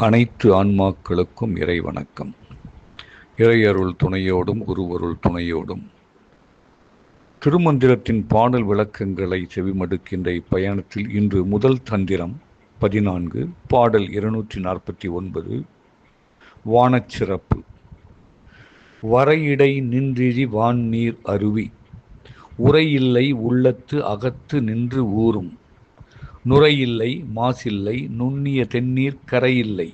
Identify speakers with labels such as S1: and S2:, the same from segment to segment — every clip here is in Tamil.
S1: அனைத்து ஆன்மாக்களுக்கும் இறை வணக்கம் இறையருள் துணையோடும் குருவருள் துணையோடும். திருமந்திரத்தின் பாடல் விளக்கங்களை செவிமடுக்கின்ற இப்பயணத்தில் இன்று முதல் தந்திரம் பதினான்கு பாடல் இருநூற்றி நாற்பத்தி ஒன்பது வானச்சிறப்பு. வரையிடை நின்றிழி வான்நீர் அருவி. உரையில்லை உள்ளத்து அகத்து நின்று ஊறும். நுரையில்லை மாசில்லை நுண்ணிய தென்னீர் கரையில்லை.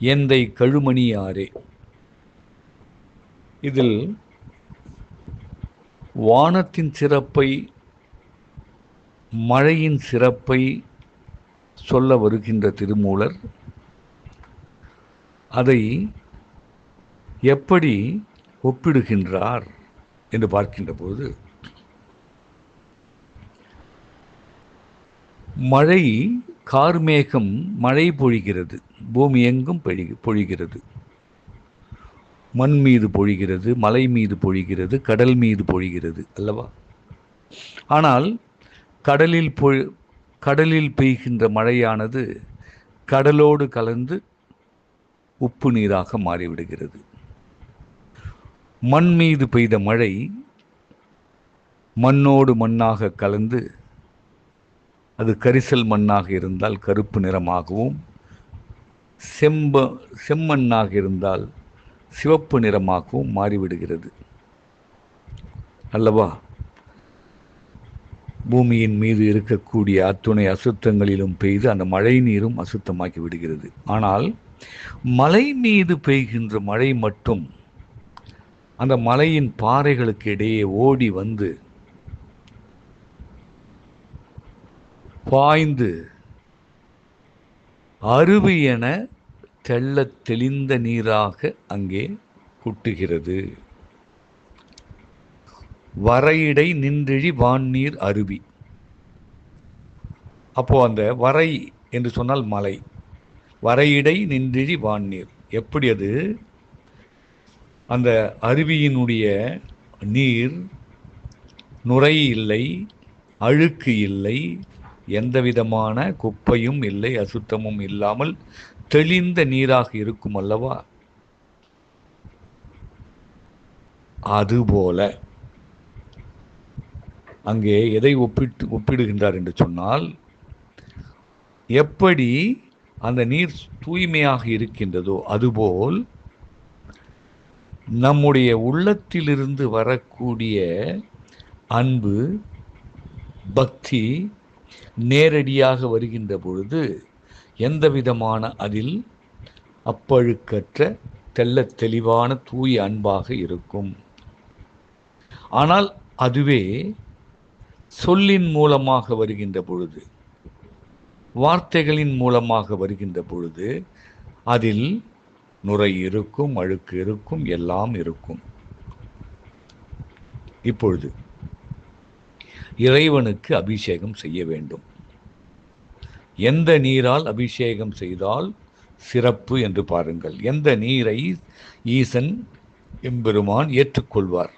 S1: எந்தை கழுமணியாரே? இதில் வானத்தின் சிறப்பை மழையின் சிறப்பை சொல்ல வருகின்ற திருமூலர் அதை எப்படி ஒப்பிடுகின்றார் என்று பார்க்கின்ற போது மழை கார்மேகம் மழை பொழிகிறது. பூமி எங்கும் பொழி பொழிகிறது. மண் மீது பொழிகிறது மலை மீது பொழிகிறது கடல் மீது பொழிகிறது அல்லவா? ஆனால் கடலில் பொ கடலில் பெய்கின்ற மழையானது கடலோடு கலந்து உப்பு நீராக மாறிவிடுகிறது. மண் மீது பெய்த மழை மண்ணோடு மண்ணாக கலந்து அது கரிசல் மண்ணாக இருந்தால் கருப்பு நிறமாகவும் செம்ப செம்மண்ணாக இருந்தால் சிவப்பு நிறமாகவும் மாறிவிடுகிறது. அல்லவா? பூமியின் மீது இருக்கக்கூடிய அத்துணை அசுத்தங்களிலும் பெய்து அந்த மழை நீரும் அசுத்தமாக்கி விடுகிறது. ஆனால் மலை மீது பெய்கின்ற மழை மட்டும் அந்த மலையின் பாறைகளுக்கு இடையே ஓடி வந்து பாய்ந்து அருவி என தெள்ள தெளிந்த நீராக அங்கே குட்டுகிறது. வரையிடை நின்றிழி வான்நீர் அருவி. அப்போ அந்த வரை என்று சொன்னால் மலை. வரையிடை நின்றிழி வான்நீர். எப்படி அது? அந்த அருவியினுடைய நீர் நுரை இல்லை அழுக்கு இல்லை எந்த விதமான குப்பையும் இல்லை அசுத்தமும் இல்லாமல் தெளிந்த நீராக இருக்கும் அல்லவா? அதுபோல அங்கே எதை ஒப்பிட்டு ஒப்பிடுகின்றார் என்று சொன்னால் எப்படி அந்த நீர் தூய்மையாக இருக்கின்றதோ அதுபோல் நம்முடைய உள்ளத்திலிருந்து வரக்கூடிய அன்பு பக்தி நேரடியாக வருகின்ற பொழுது எந்த விதமான அதில் அப்பழுக்கற்ற தெல்ல தெளிவான தூய அன்பாக இருக்கும். ஆனால் அதுவே சொல்லின் மூலமாக வருகின்ற பொழுது வார்த்தைகளின் மூலமாக வருகின்ற பொழுது அதில் நுரை இருக்கும் அழுக்கு இருக்கும் எல்லாம் இருக்கும். இப்பொழுது இறைவனுக்கு அபிஷேகம் செய்ய வேண்டும். எந்த நீரால் அபிஷேகம் செய்தால் சிறப்பு என்று பாருங்கள். எந்த நீரை ஈசன் எம்பெருமான் ஏற்றுக்கொள்வார்.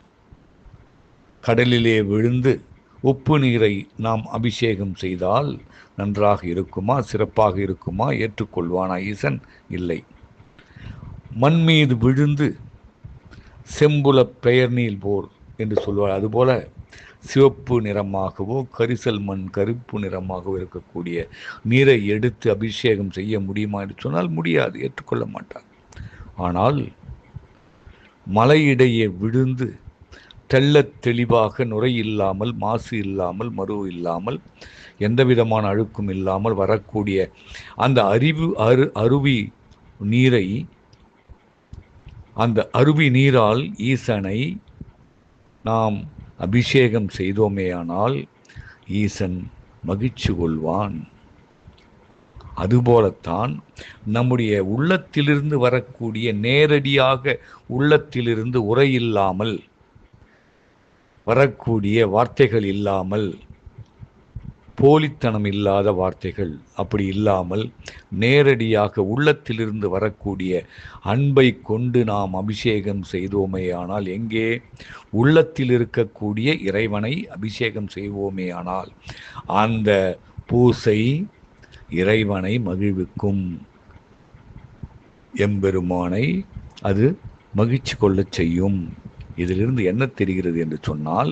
S1: கடலிலே விழுந்து உப்பு நீரை நாம் அபிஷேகம் செய்தால் நன்றாக இருக்குமா சிறப்பாக இருக்குமா ஏற்றுக்கொள்வானா ஈசன்? இல்லை. மண் மீது விழுந்து செம்புல பெயர் நீல் போர் என்று சொல்வார். அதுபோல சிவப்பு நிறமாகவோ கரிசல் மண் கருப்பு நிறமாகவோ இருக்கக்கூடிய நீரை எடுத்து அபிஷேகம் செய்ய முடியுமா என்று சொன்னால் முடியாது ஏற்றுக்கொள்ள மாட்டார். ஆனால் மலையிடையே விழுந்து தெள்ளத் தெளிவாக நுரை இல்லாமல் மாசு இல்லாமல் மறு இல்லாமல் எந்த விதமான அழுக்கும் இல்லாமல் வரக்கூடிய அந்த அறிவு அரு அருவி நீரை அந்த அருவி நீரால் ஈசனை நாம் அபிஷேகம் செய்தோமேயானால் ஈசன் மகிழ்ச்சி கொள்வான். அதுபோலத்தான் நம்முடைய உள்ளத்திலிருந்து வரக்கூடிய நேரடியாக உள்ளத்திலிருந்து உரை இல்லாமல் வரக்கூடிய வார்த்தைகள் இல்லாமல் போலித்தனம் இல்லாத வார்த்தைகள். அப்படி இல்லாமல் நேரடியாக உள்ளத்திலிருந்து வரக்கூடிய அன்பை கொண்டு நாம் அபிஷேகம் செய்தோமேயானால் எங்கே? உள்ளத்தில் இருக்கக்கூடிய இறைவனை அபிஷேகம் செய்வோமேயானால் அந்த பூசை இறைவனை மகிழ்விக்கும். எம்பெருமானை அது மகிழ்ச்சி கொள்ளச் செய்யும். இதிலிருந்து என்ன தெரிகிறது என்று சொன்னால்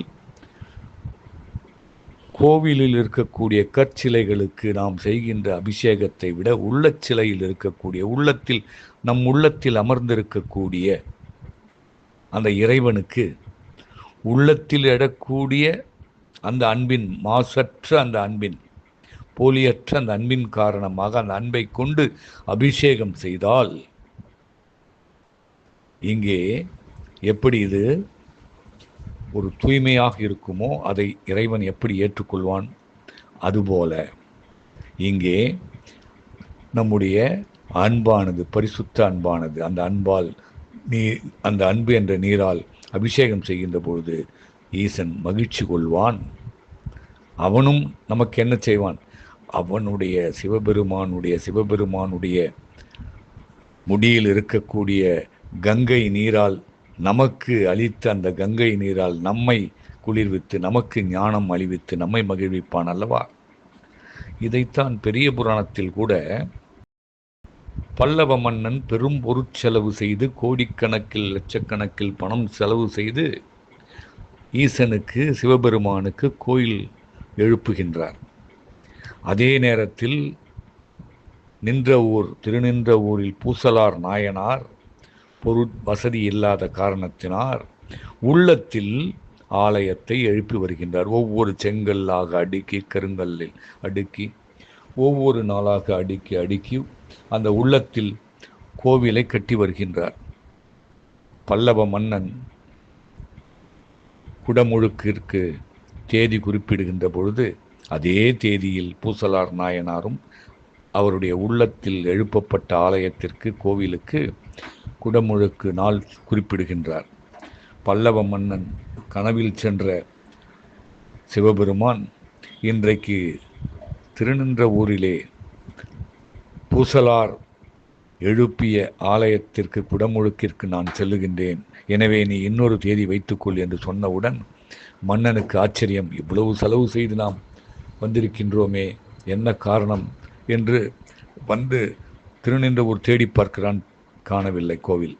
S1: கோவிலில் இருக்கக்கூடிய கற்சிலைகளுக்கு நாம் செய்கின்ற அபிஷேகத்தை விட உள்ளச்சிலையில் இருக்கக்கூடிய உள்ளத்தில் நம் உள்ளத்தில் அமர்ந்திருக்கக்கூடிய அந்த இறைவனுக்கு உள்ளத்தில் எடக்கூடிய அந்த அன்பின் மாசற்ற அந்த அன்பின் போலியற்ற அந்த அன்பின் காரணமாக அந்த அன்பை கொண்டு அபிஷேகம் செய்தால் இங்கே எப்படி இது? ஒரு தூய்மையாக இருக்குமோ அதை இறைவன் எப்படி ஏற்றுக்கொள்வான்? அதுபோல இங்கே நம்முடைய அன்பானது பரிசுத்த அன்பானது அந்த அன்பால் நீ அந்த அன்பு என்ற நீரால் அபிஷேகம் செய்கின்ற பொழுது ஈசன் மகிழ்ச்சி கொள்வான். அவனும் நமக்கு என்ன செய்வான்? அவனுடைய சிவபெருமானுடைய சிவபெருமானுடைய முடியில் இருக்கக்கூடிய கங்கை நீரால் நமக்கு அளித்த அந்த கங்கை நீரால் நம்மை குளிர்வித்து நமக்கு ஞானம் அழிவித்து நம்மை மகிழ்விப்பான் அல்லவா? இதைத்தான் பெரிய புராணத்தில் கூட பல்லவ மன்னன் பெரும் பொருட்செலவு செய்து கோடிக்கணக்கில் லட்சக்கணக்கில் பணம் செலவு செய்து ஈசனுக்கு சிவபெருமானுக்கு கோயில் எழுப்புகின்றார். அதே நேரத்தில் நின்ற ஊர் திருநின்ற ஊரில் பூசலார் நாயனார் பொருட் வசதி இல்லாத காரணத்தினார் உள்ளத்தில் ஆலயத்தை எழுப்பி வருகின்றார். ஒவ்வொரு செங்கல்லாக அடுக்கி கருங்கல்லில் அடுக்கி ஒவ்வொரு நாளாக அடுக்கி அடுக்கி அந்த உள்ளத்தில் கோவிலை கட்டி வருகின்றார். பல்லவ மன்னன் குடமுழுக்கிற்கு தேதி குறிப்பிடுகின்ற பொழுது அதே தேதியில் பூசலார் நாயனாரும் அவருடைய உள்ளத்தில் எழுப்பப்பட்ட ஆலயத்திற்கு கோவிலுக்கு குடமுழுக்கு நாள் குறிப்பிடுகின்றார். பல்லவ மன்னன் கனவில் சென்ற சிவபெருமான் இன்றைக்கு திருநின்ற ஊரிலே பூசலார் எழுப்பிய ஆலயத்திற்கு குடமுழுக்கிற்கு நான் செல்லுகின்றேன். எனவே நீ இன்னொரு தேதி வைத்துக்கொள் என்று சொன்னவுடன் மன்னனுக்கு ஆச்சரியம் இவ்வளவு செலவு செய்து நாம் வந்திருக்கின்றோமே என்ன காரணம்? என்று வந்து திருநின்றவூர் தேடி பார்க்கிறான் காணவில்லை கோவில்.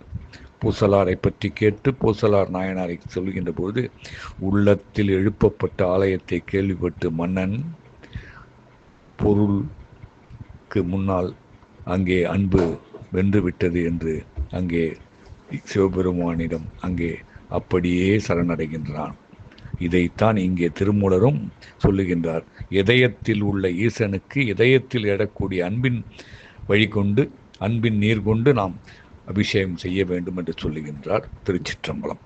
S1: பூசலாரை பற்றி கேட்டு பூசலார் நாயனாரை சொல்கின்ற போது உள்ளத்தில் எழுப்பப்பட்ட ஆலயத்தை கேள்விப்பட்டு மன்னன் பொருளுக்கு முன்னால் அங்கே அன்பு வென்றுவிட்டது என்று அங்கே சிவபெருமானிடம் அங்கே அப்படியே சரணடைகின்றான். இதைத்தான் இங்கே திருமூலரும் சொல்லுகின்றார். இதயத்தில் உள்ள ஈசனுக்கு இதயத்தில் எடக்கூடிய அன்பின் வழி கொண்டு அன்பின் நீர் கொண்டு நாம் அபிஷேகம் செய்ய வேண்டும் என்று சொல்லுகின்றார் திருச்சிற்றம்பலம்.